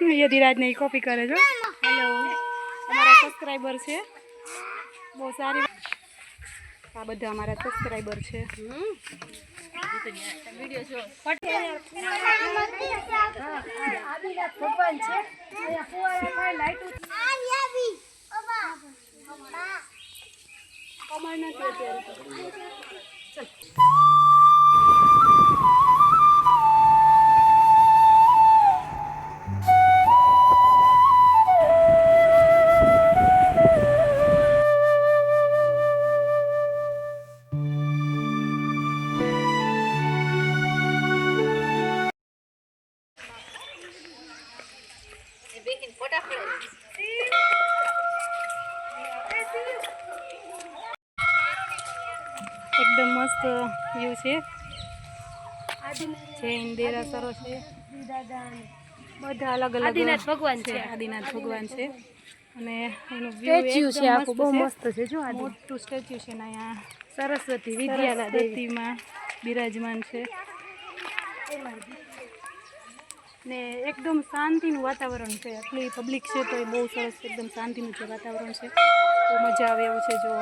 યધિરાજને ઈ copy કરે છે hello અમારા સબસ્ક્રાઈબર છે બહુ સારી આ બધા અમારા સબસ્ક્રાઈબર છે કમળ નથી અત્યારે એકદમ મસ્ત વ્યૂ છે. જે ઇન્દિરા સરો છે. બધા અલગ અલગ આદિનાથ ભગવાન છે. આદિનાથ ભગવાન છે. અને એનું સ્ટેચ્યુ છે આખું બહુ મસ્ત છે જો આ મોટું સ્ટેચ્યુ છે ને અહીંયા સરસ્વતી વિદ્યાના દેવીમાં બિરાજમાન છે. ને એકદમ શાંતિનું વાતાવરણ છે. આટલી પબ્લિક છે તો એ બહુ સરસ એકદમ શાંતિનું છે વાતાવરણ છે. મજા આવે એવું છે જો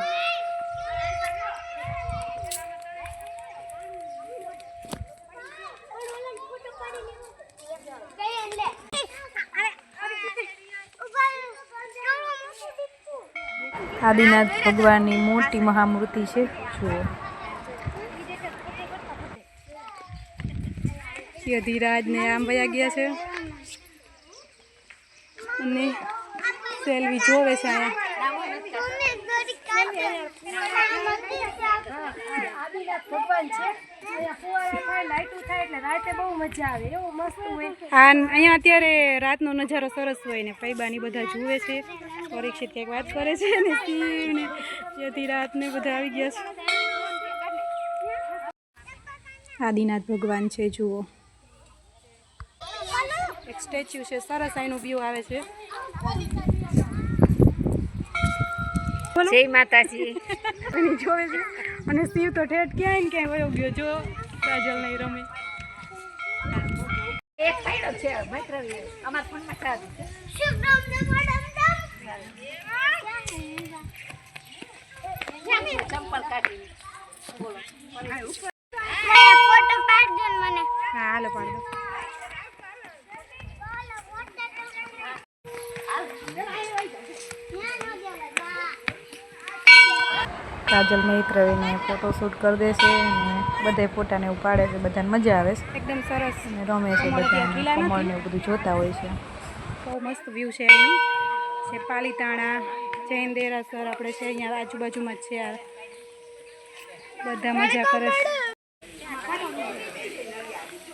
આદિનાથ ભગવાનની મોટી મહામૂર્તિ છે, જુઓ. યધિરાજ ને આમ વયા ગયા છે. અને સેલ્વી જોવે છે અહીંયા આદિનાથ ભગવાન છે અહીંયા ફુવારા થાય લાઈટો થાય એટલે રાતે બહુ મજા આવે એવું મસ્ત હોય. આ અહીંયા અત્યારે રાતનો નજારો સરસ હોય ને ફૈબાની બધા જુએ છે. પરીક્ષિત કંઈક વાત કરે છે ને શિવ ને બધા આવી ગયા છે. આદિનાથ ભગવાન છે જુઓ. એક સ્ટેચ્યુ છે સરસ અહીંનું વ્યૂ આવે છે. જય માતાજી. જોવે છે અને શિવ તો ઠેઠ ક્યાંય ને ક્યાંય વયો ગયો જો કાજલ નહીં રમે. એક ફાયદો છે માત્ર અમારા ફોનમાં છે ચંપલ કાઢી બોલો. ફોટો પાડજો મને. હા હાલો પાડો. કાજલ મૈત્રવીને ફોટોશૂટ કરી દે છે અને બધે ફોટાને એવું પાડે છે બધાને મજા આવે છે. એકદમ સરસ. અને રમે છે બધા એવું બધું જોતા હોય છે. બહુ મસ્ત વ્યૂ છે એનું. છે પાલીતાણા જૈન દેરાસર આપણે છે અહીંયા આજુબાજુમાં જ છે આ. બધા મજા કરે છે.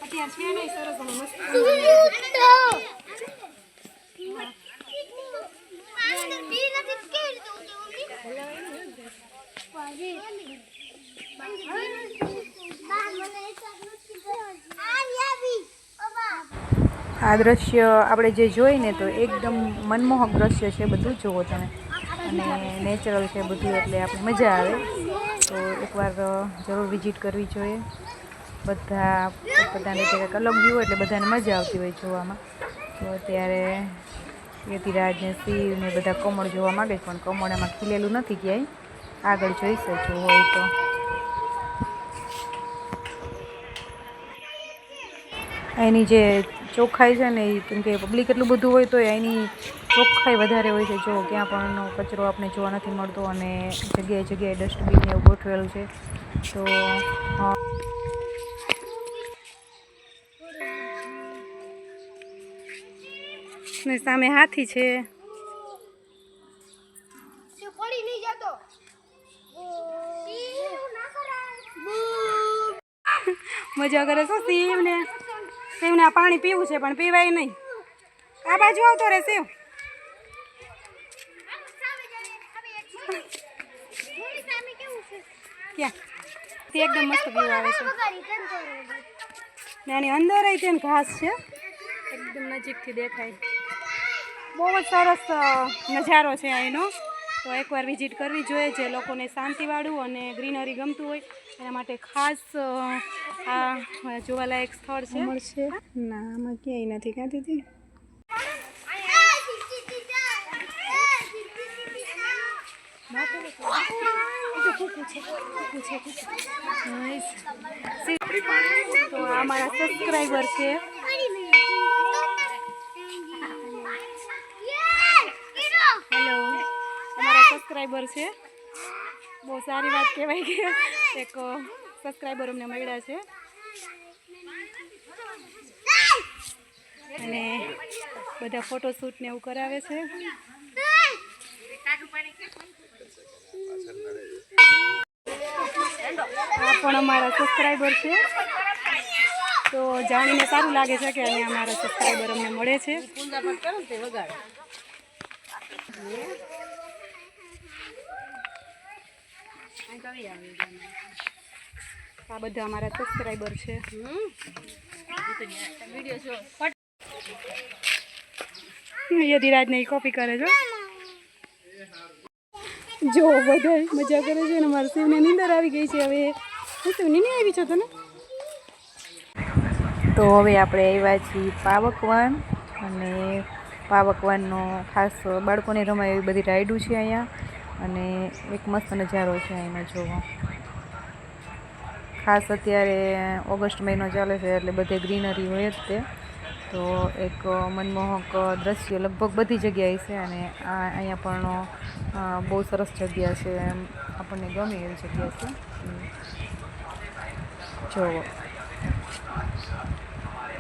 અત્યારે છે નહીં સરસ મસ્ત આ દ્રશ્ય આપણે જે જોઈને તો એકદમ મનમોહક દ્રશ્ય છે, બધું જુઓ તમે. અને નેચરલ છે બધું, એટલે આપણે મજા આવે. તો એકવાર જરૂર વિઝિટ કરવી જોઈએ. બધા, બધાને કંઈક અલગ વ્યૂ એટલે બધાને મજા આવતી હોય જોવામાં. તો અત્યારે યતિરાજ ને શિવ ને બધા કમળ જોવા માંગે પણ કમળ એમાં ખીલેલું નથી ક્યાંય. આગળ જોઈ શકજો હોય તો. એની જે ચોખ્ખાઈ છે ને એ કેમ કે પબ્લિક એટલું બધું હોય તો એની ચોખ્ખાઈ વધારે હોય છે. જો ક્યાં પણ કચરો આપણે જોવા નથી મળતો અને જગ્યાએ જગ્યાએ ડસ્ટબિન એવું ગોઠવેલું છે. તો ને સામે હાથી છે. મજા કરે છે શિવને. શિવને આ પાણી પીવું છે પણ પીવાય નહીં. આ બાજુ આવતો રે શિવ. ક્યાં? તે એકદમ મસ્ત વ્યૂ આવે છે. ને એની અંદર તેમ ઘાસ છે. એકદમ નજીકથી દેખાય. બહુ જ સરસ નજારો છે અહીંનો. તો એકવાર વિઝિટ કરવી જોઈએ જે લોકોને શાંતિવાળું અને ગ્રીનરી ગમતું હોય એના માટે ખાસ આ જોવાલાયક સ્થળ છે. મળશે. ના આમાં ક્યાંય નથી. કાં દીધી તો આ મારા સબસ્ક્રાઈબર છે. સબસ્ક્રાઈબર છે. બહુ સારી વાત કહેવાય કે એક સબસ્ક્રાઈબર અમને મળ્યા છે. અને બધા ફોટોશૂટ ને એવું કરાવે છે. આ પણ અમારા સબસ્ક્રાઈબર છે. તો જાણીને સારું લાગે છે કે અમારા સબસ્ક્રાઈબર અમને મળે છે. આ બધા અમારા સબસ્ક્રાઈબર છે. યદિરાજને કોપી કરે છે જો બધા મજા કરે છે અને મારા શિવને નીંદર આવી ગઈ છે હવે. હું શિવની નહીં આવી છો તને? તો હવે આપણે આવ્યા છીએ પાવકવાન અને પાવકવાનનો ખાસ બાળકોને રમાય એવી બધી રાઈડું છે અહીંયા. અને એક મસ્ત નજારો છે અહીંનો જોવો. ખાસ અત્યારે ઓગસ્ટ મહિનો ચાલે છે એટલે બધે ગ્રીનરી હોય જ તે. તો એક મનમોહક દ્રશ્ય લગભગ બધી જગ્યાએ છે અને આ અહીંયા પણ બહુ સરસ જગ્યા છે એમ આપણને ગમે એવી જગ્યા છે જોવો.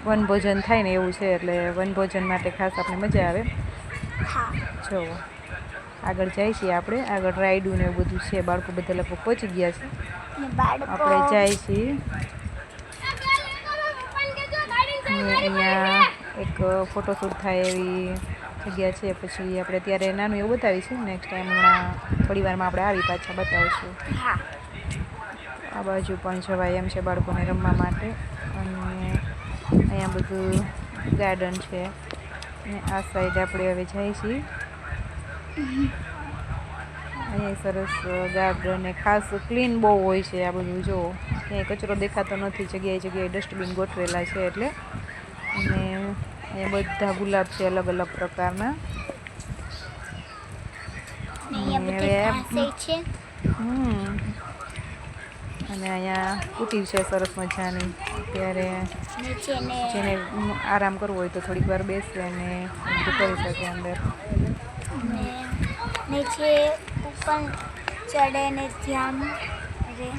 વનભોજન થાય ને એવું છે એટલે વનભોજન માટે ખાસ આપણે મજા આવે. જોવો. આગળ જાય છીએ આપણે. આગળ રાઈડું ને એવું બધું છે. બાળકો બધા લોકો પહોંચી ગયા છે. આપણે જાય છીએ. અહીંયા એક ફોટોશૂટ થાય એવી જગ્યા છે. પછી આપણે ત્યારે નાનું એવું બતાવીશું. નેક્સ્ટ ટાઈમ હમણાં થોડી વારમાં આપણે આવી પાછા બતાવીશું. આ બાજુ પણ જવાય એમ છે બાળકોને રમવા માટે. અને અહીંયા બધું ગાર્ડન છે. અને આ સાઈડ આપણે હવે જઈએ છીએ. અહીંયા સરસ ગાર્ડન ને ખાસ ક્લીન બહુ હોય છે આ બધું જો. ક્યાંય કચરો દેખાતો નથી જગ્યાએ જગ્યાએ ડસ્ટબિન ગોઠવેલા છે એટલે. અને અહીંયા બધા ગુલાબ છે અલગ અલગ પ્રકારના. અને અને અહીંયા કુટી છે સરસ મજાની. ત્યારે જેને આરામ કરવો હોય તો થોડીક વાર બેસે અને કરી શકે અંદર. નીચે ઉપર ચડે ને ધ્યાન રે.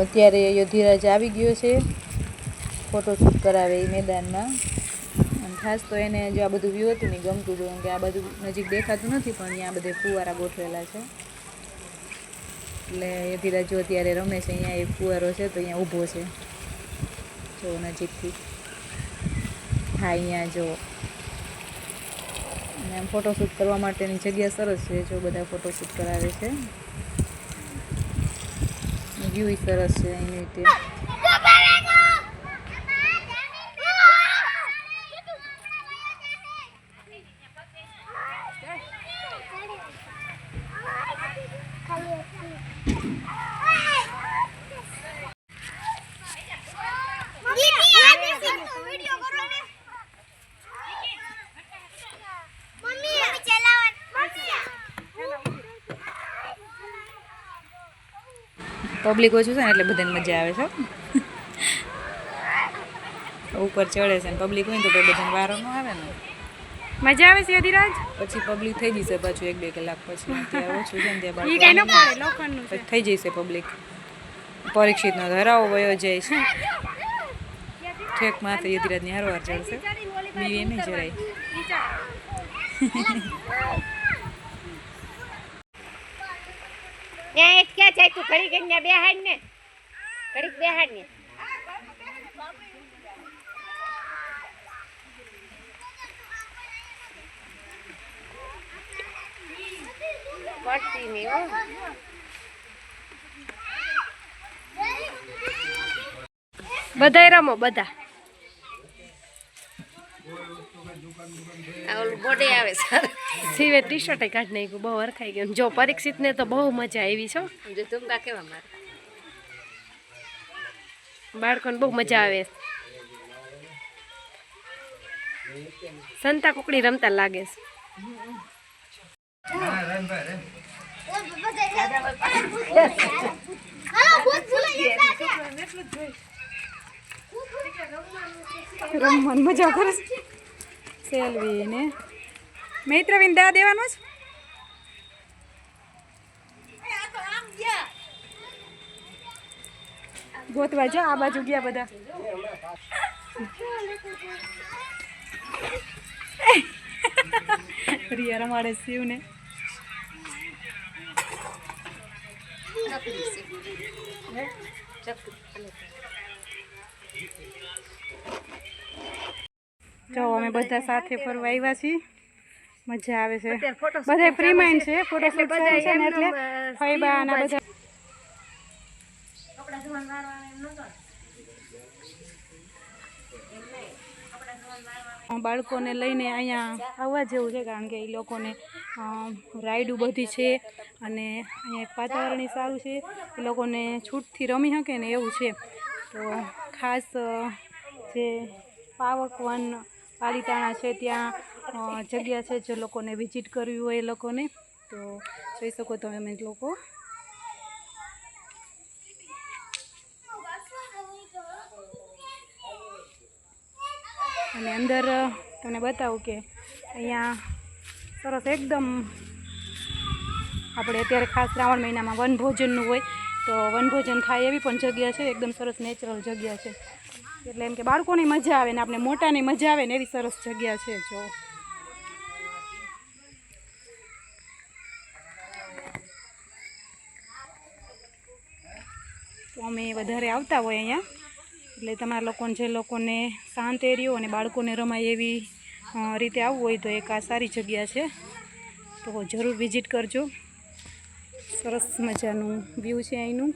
અત્યારે યોધીરાજ આવી ગયો છે. ફોટોશૂટ કરાવે એ મેદાનમાં. અને ખાસ તો એને જો આ બધું વ્યૂ હતું ને ગમતું હતું કે આ બધું નજીક દેખાતું નથી, પણ અહીંયા બધે ફુવારા ગોઠવેલા છે. એટલે યોધીરાજ જો અત્યારે રમે છે, અહીંયા એક ફુવારો છે, તો અહીંયા ઊભો છે. જો નજીકથી. હા, અહીંયા જો. અને આમ ફોટોશૂટ કરવા માટેની જગ્યા સરસ છે, જો બધા ફોટોશૂટ કરાવે છે. વ્યૂ સરસ છે એની રીતે. પબ્લિક ઓછું છે ને એટલે બધાને મજા આવે છે ઉપર ચડે છે ને પબ્લિક હોય ને તો બધાને વારો ન આવે ને. મજા આવે છે અધિરાજ? પછી પબ્લિક થઈ જશે પાછું એક બે કલાક પછી. ઓછું છે ને ત્યાં થઈ જશે પબ્લિક. પરીક્ષિતનો ધરાવો વયો જાય છે. ઠેક માથે યતિરાજની હારવાર ચડશે બીવે નહીં જરાય. ત્યાં એક ક્યાં જાય તું? ઘડી ઘડી ત્યાં બેહાડ ને. ઘડીક બેહાડ ને. પડતી નહીં હો. બધાય રમો, બધા આ ઓલું બોડે આવે સર. સીવે ટી શર્ટ કાઢી નાખ્યું બહુ હરખાઈ ગયું. જો પરીક્ષિતને તો બહુ મજા આવી છો જો તુંબા કેવા મારે? બાળકોને બહુ મજા આવે. સંતા કુકડી રમતા લાગે છે. રમવાની મજા કરે છે મૈત્રવીને ને દા દેવાનો છે? ગોતવા જો, આ બાજુ ગયા બધા. રિયા રમાડે શિવને. જો અમે બધા સાથે ફરવા આવ્યા છીએ. મજા આવે છે. બધા ફ્રી માઇન્ડ છે ફોટો શૂટ કરે છે ને એટલે ફાઈબા અને બધા. બાળકોને લઈને અહીંયા આવવા જેવું છે કારણ કે એ લોકોને રાઈડ બધી છે અને અહીંયા વાતાવરણ સારું છે. એ લોકોને છૂટથી રમી શકે ને એવું છે. તો ખાસ જે પાવક વન પાલીતાણા છે ત્યાં જગ્યા છે જે લોકોને વિઝિટ કરવી હોય એ લોકોને. તો જોઈ શકો તમે લોકો. અને અંદર તમને બતાવું કે અહીંયા સરસ એકદમ આપણે અત્યારે ખાસ શ્રાવણ મહિનામાં વનભોજનનું હોય, તો વનભોજન થાય એવી પણ જગ્યા છે, એકદમ સરસ નેચરલ જગ્યા છે. એટલે એમ કે બાળકોની મજા આવે ને આપણે મોટાની મજા આવે ને એવી સરસ જગ્યા છે, જો. તો અમે વધારે આવતા હોય અહીંયા. એટલે તમારા લોકોને જે લોકોને શાંત એરિયો અને બાળકોને રમાય એવી રીતે આવવું હોય તો એક આ સારી જગ્યા છે. તો જરૂર વિઝિટ કરજો. સરસ મજાનું વ્યૂ છે અહીંનું.